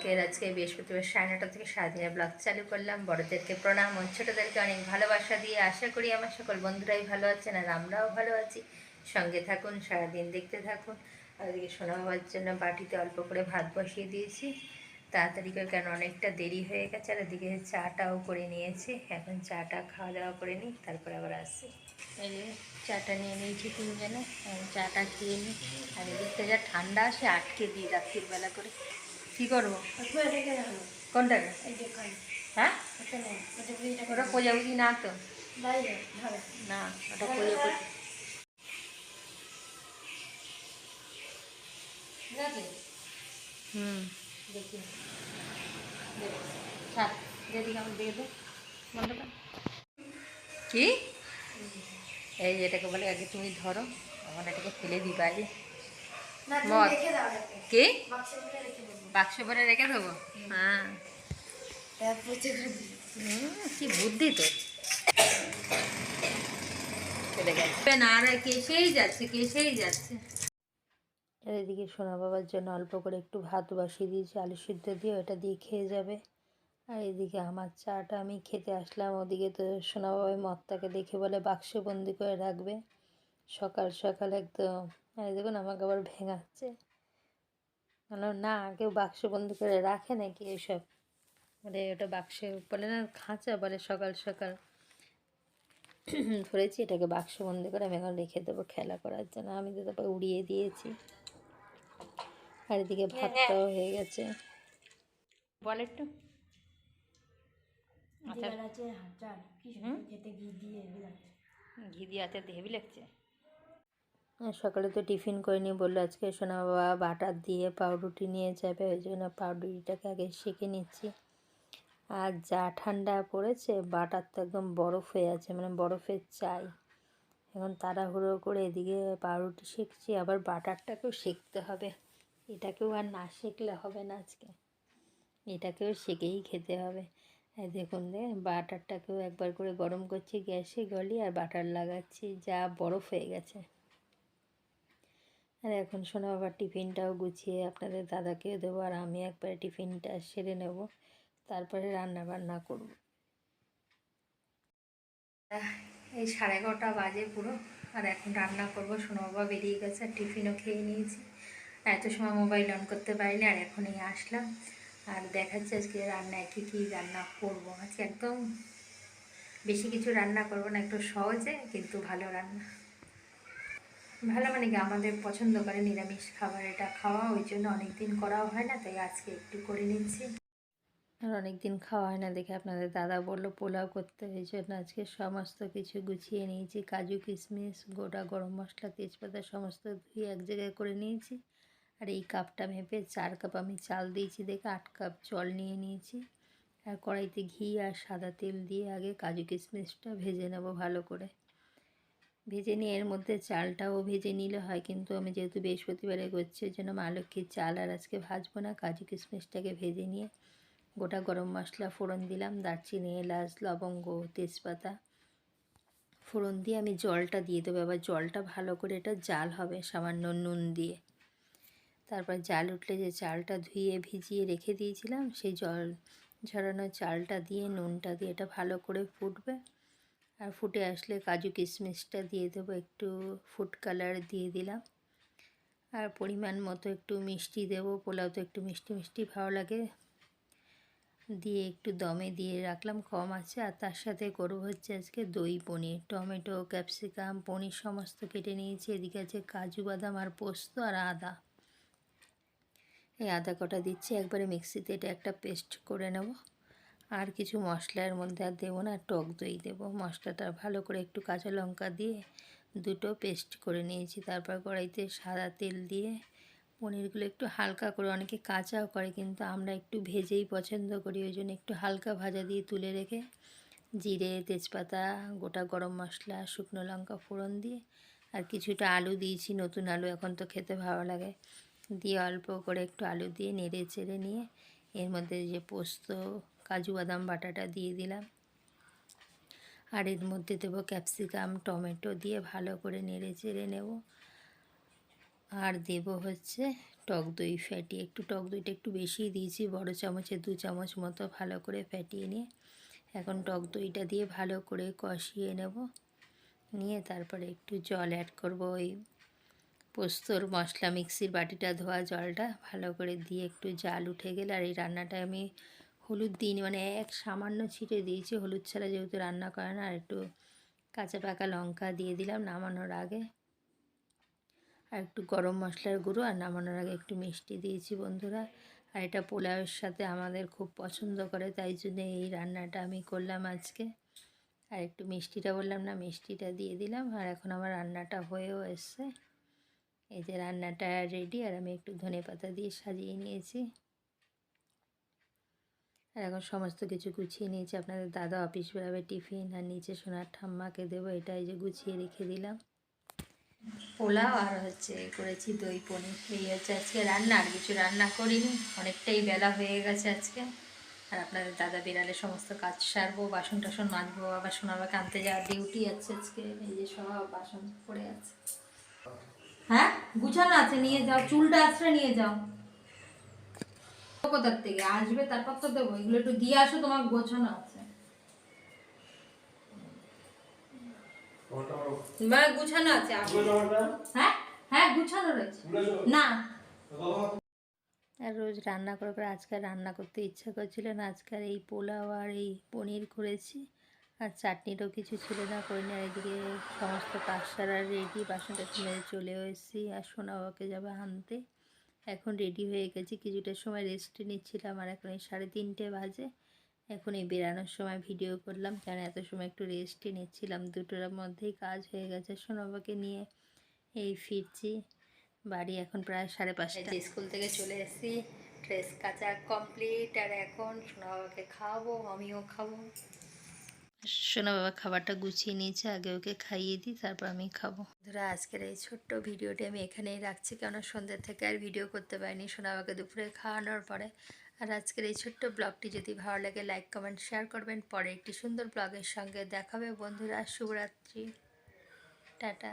সকালকে আজকে বৃহস্পতিবার সাড়ে নটা থেকে সারাদিনের ব্লগ চালু করলাম। বড়দেরকে প্রণাম ও ছোটোদেরকে অনেক ভালোবাসা দিয়ে আশা করি আমার সকল বন্ধুরাই ভালো আছেন আর আমরাও ভালো আছি। সঙ্গে থাকুন, সারাদিন দেখতে থাকুন। আর ওদিকে সোনা বাবার জন্য বাটিতে অল্প করে ভাত বসিয়ে দিয়েছি। তাড়াতাড়ি করে কেন অনেকটা দেরি হয়ে গেছে আর এদিকে চাটাও করে নিয়েছি। এখন চাটা খাওয়া দাওয়া করে নিই, তারপর আবার যে চাটা নিয়ে নিয়েছি তিনজনে এখন চাটা খেয়ে নিই। আর এদিকটা যা ঠান্ডা আসে আটকে দিই রাত্রির বেলা করে। কী করব? হ্যাঁ? ওটা না তো। না, ওটা দেখি আমার কি? এই এটাকে বলে আগে তুমি ধরো এখন এটাকে ফেলে বাইরে মদ কি? বাক্স ভরে রেখে দেবো। হ্যাঁ। কি বুদ্ধি তো। চলে গেছে না আর কেসেই যাচ্ছে কেসেই যাচ্ছে। এদিকে সোনা বাবার জন্য অল্প করে একটু ভাত বসিয়ে দিয়েছি আলু সিদ্ধ দিয়ে ওটা দিয়ে খেয়ে যাবে। আর এদিকে আমার চাটা আমি খেতে আসলাম ওদিকে তো সোনা বাবাই মদটাকে দেখে বলে বাক্সে বন্দি করে রাখবে। সকাল সকাল একদম আর দেখুন আমাকে আবার ভেঙাচ্ছে। বললাম না কেউ বাক্স বন্দি করে রাখে নাকি এসব? মানে ওটা বাক্সে বলে না খাঁচা বলে সকাল সকাল। ধরেছি এটাকে বাক্স বন্দি করে আমি এখন রেখে দেবো খেলা করার জন্য। আমি তো তারপর উড়িয়ে দিয়েছি। আর এদিকে ভাতটাও হয়ে। গেছে। বল একটু। আচ্ছা। হুম? ঘি দিয়ে হাতে হেভি লাগছে? সকালে তো টিফিন করে নিয়ে বলল, আজকে সোনা বাবা বাটার দিয়ে পাউরুটি নিয়ে যাবে, ওই জন্য পাউরুটিটাকে আগে সেঁকে নিচ্ছি। আর যা ঠান্ডা পড়েছে, বাটার তো একদম বরফ হয়ে আছে মানে বরফের চাই। এখন তাড়াহুড়ো করে এদিকে পাউরুটি শেখছি আবার বাটারটাকেও শেখতে হবে। এটাকেও আর না শেখলে হবে না আজকে। এটাকেও শেখেই খেতে হবে। দেখুন দে বাটারটাকেও একবার করে গরম করছি, গ্যাসে গলি, আর বাটার লাগাচ্ছি, যা বরফ হয়ে গেছে। আর এখন শোনা, আবার টিফিনটাও গুছিয়ে আপনাদের দাদাকেও দেবো আর আমি একবারে টিফিনটা সেরে নেব। তারপরে রান্না বান্না করব এই সাড়ে এগারোটা বাজে পুরো, আর এখন রান্না করব। সোনা বাবা বেরিয়ে গেছে, আর টিফিনও খেয়ে নিয়েছি। এত সময় মোবাইল অন করতে পারিনি, আর এখনই আসলাম। আর দেখাচ্ছে আজকে রান্নায় কী কী রান্না করব। আজকে একদম বেশি কিছু রান্না করব না, একটু সহজে, কিন্তু ভালো রান্না। ভালো মানে কি আমাদের পছন্দ করে নিরামিষ খাবার এটা খাওয়া, ওই জন্য অনেক দিন করাও হয় না, তাই আজকে একটু করে নিচ্ছি। আর অনেক দিন খাওয়া হয় না দেখে আপনাদের দাদা বলল পোলাও করতে ওই জন্য আজকে সমস্ত কিছু গুছিয়ে নিয়েছি, কাজু, কিশমিশ, গোটা গরম মশলা, তেজপাতা, সমস্ত ধুয়ে এক জায়গায় করে নিয়েছি। আর এই কাপটা মেপে চার কাপ আমি চাল দিয়েছি দেখে আট কাপ জল নিয়ে নিয়েছি। আর কড়াইতে ঘি আর সাদা তেল দিয়ে আগে কাজু, কিশমিশটা ভেজে নেব ভালো করে। ভেজে নিয়ে এর মধ্যে চালটাও ভেজে নিলে হয়। কিন্তু আমি যেহেতু বৃহস্পতিবারে করছি ওই জন্য মা লক্ষ্মীর চাল আর আজকে ভাজবো না। কাজু কিশমিশটাকে ভেজে নিয়ে গোটা গরম মশলা ফোড়ন দিলাম। দারচিনি, এলাচ, লবঙ্গ, তেজপাতা ফোড়ন দিয়ে আমি জলটা দিয়ে দেবো। এবার জলটা ভালো করে এটা জাল হবে, সামান্য নুন দিয়ে। তারপর জাল উঠলে যে চালটা ধুয়ে ভিজিয়ে রেখে দিয়েছিলাম, সেই জল ঝরানো চালটা দিয়ে নুনটা দিয়ে এটা ভালো করে ফুটবে। আর ফুটে আসলে কাজু কিশমিশটা দিয়ে দেবো, একটু ফুড কালার দিয়ে দিলাম। আর পরিমাণ মতো একটু মিষ্টি দেবো, পোলাও তো একটু মিষ্টি মিষ্টি ভালো লাগে। দিয়ে একটু দমে দিয়ে রাখলাম, কম আছে। আর তার সাথে করব হচ্ছে আজকে দই পনির, টমেটো, ক্যাপসিকাম, পনির সমস্ত কেটে নিয়েছি। এদিকে আছে কাজু বাদাম আর পোস্ত আর আদা। এই আদা কটা দিচ্ছি, একবারে মিক্সিতে এটা একটা পেস্ট করে নেব। আর কিছু মশলার মধ্যে আর দেবো না, টক দই দেবো। মশলাটা ভালো করে একটু কাঁচা লঙ্কা দিয়ে দুটো পেস্ট করে নিয়েছি। তারপর কড়াইতে সাদা তেল দিয়ে পনিরগুলো একটু হালকা করে, অনেকে কাঁচাও করে কিন্তু আমরা একটু ভেজেই পছন্দ করি, ওই জন্য একটু হালকা ভাজা দিয়ে তুলে রেখে জিরে, তেজপাতা, গোটা গরম মশলা, শুকনো লঙ্কা ফোড়ন দিয়ে আর কিছুটা আলু দিয়েছি। নতুন আলু এখন তো খেতে ভালো লাগে। দিয়ে অল্প করে একটু আলু দিয়ে নেড়ে চেড়ে নিয়ে এর মধ্যে যে পোস্ত কাজু, বাদাম, বাটাটা দিয়ে দিলাম। আর এর মধ্যে দেবো ক্যাপসিকাম, টমেটো দিয়ে ভালো করে নেড়ে চেড়ে নেব। আর দেব হচ্ছে টক দই ফ্যাটিয়ে একটু টক দইটা একটু বেশিই দিয়েছি, বড় চামচে, দু চামচ মতো ভালো করে ফ্যাটিয়ে নিয়ে। এখন টক দইটা দিয়ে ভালো করে কষিয়ে নেব। নিয়ে তারপরে একটু জল অ্যাড করব ওই পোস্তর মশলা মিক্সির বাটিটা ধোয়া জলটা। ভালো করে দিয়ে একটু জাল উঠে গেলে আর এই রান্নাটা আমি হলুদ দিইনি মানে এক সামান্য ছিটে দিয়েছি, হলুদ ছাড়া যেহেতু রান্না করে না, আর একটু কাঁচা পাকা লঙ্কা দিয়ে দিলাম নামানোর আগে। আর একটু গরম মশলার গুঁড়ো আর নামানোর আগে একটু মিষ্টি দিয়েছি বন্ধুরা। আর এটা পোলাওয়ের সাথে আমাদের খুব পছন্দ করে, তাই জন্য এই রান্নাটা আমি করলাম আজকে। আর একটু মিষ্টিটা বললাম না, মিষ্টিটা দিয়ে দিলাম, আর এখন আমার রান্নাটা হয়েও এসছে। এই যে রান্নাটা রেডি, আর আমি একটু ধনে পাতা দিয়ে সাজিয়ে নিয়েছি। আর এখন সমস্ত কিছু গুছিয়ে নিয়েছি। আপনাদের দাদা অফিস বেরোবে টিফিন আর নিচে সোনার ঠাম্মাকে দেবো এটা এই যে গুছিয়ে রেখে দিলাম। পোলাও আর হচ্ছে করেছি দই পনির। এই হচ্ছে আজকে রান্না, আর কিছু রান্না করিনি, অনেকটাই বেলা হয়ে গেছে আজকে। আর আপনাদের দাদা বিড়ালে সমস্ত কাজ সারবো, বাসন টাসন মাজবো, আবার সোনাবাকে আনতে যাওয়ার ডিউটি আছে আজকে, এই যে সব বাসন পড়ে আছে। হ্যাঁ? গুছানো আছে, নিয়ে যাও, চুলটা আছড়ে নিয়ে যাও। কোথার থেকে আসবে, তারপর তো দেবো। এগুলো একটু দিয়ে আসো তোমার গোছানো আছে। বা গুছানো আছে হ্যাঁ? হ্যাঁ গুছানো রয়েছে। না। আর রোজ রান্না করে করে আজকে রান্না করতে ইচ্ছা করছিল না। আজকে এই পোলাও আর এই পনির করেছি। আর চাটনিটাও কিছু ছিল না করিনি আর এদিকে সমস্ত কাজ সারা রেডি বাসনটা মেজে চলেও এসেছি। আর সোনা বাবাকে যাবে আনতে। এখন রেডি হয়ে গেছি। কিছুটা সময় রেস্ট নিচ্ছিলাম আর এখন এই সাড়ে তিনটে বাজে। এখন এই বেরানোর সময় ভিডিও করলাম। কেন এত সময় একটু রেস্টই নিচ্ছিলাম? দুটোর মধ্যেই কাজ হয়ে গেছে সোনাবাকে নিয়ে। এই ফিরছি। বাড়ি এখন প্রায় সাড়ে পাঁচটা। স্কুল থেকে চলে এসেছি। ড্রেস কাচা কমপ্লিট আর এখন সোনা বাবাকে খাওয়াবো, আমিও খাব। সোনা বাবা খাবারটা গুছিয়ে নিয়েছে, আগে ওকে খাইয়ে দিই, তারপর আমি খাব। ধরো আজকের এই ছোট্ট ভিডিওটি আমি এখানেই রাখছি কেন সন্ধ্যে থেকে আর ভিডিও করতে পারিনি সোনা বাবাকে দুপুরে খাওয়ানোর পরে। আর আজকের এই ছোট্ট ব্লগটি যদি ভালো লাগে, লাইক, কমেন্ট, শেয়ার করবেন। পরে একটি সুন্দর ব্লগের সঙ্গে দেখাবে, বন্ধুরা, শুভরাত্রি। টাটা।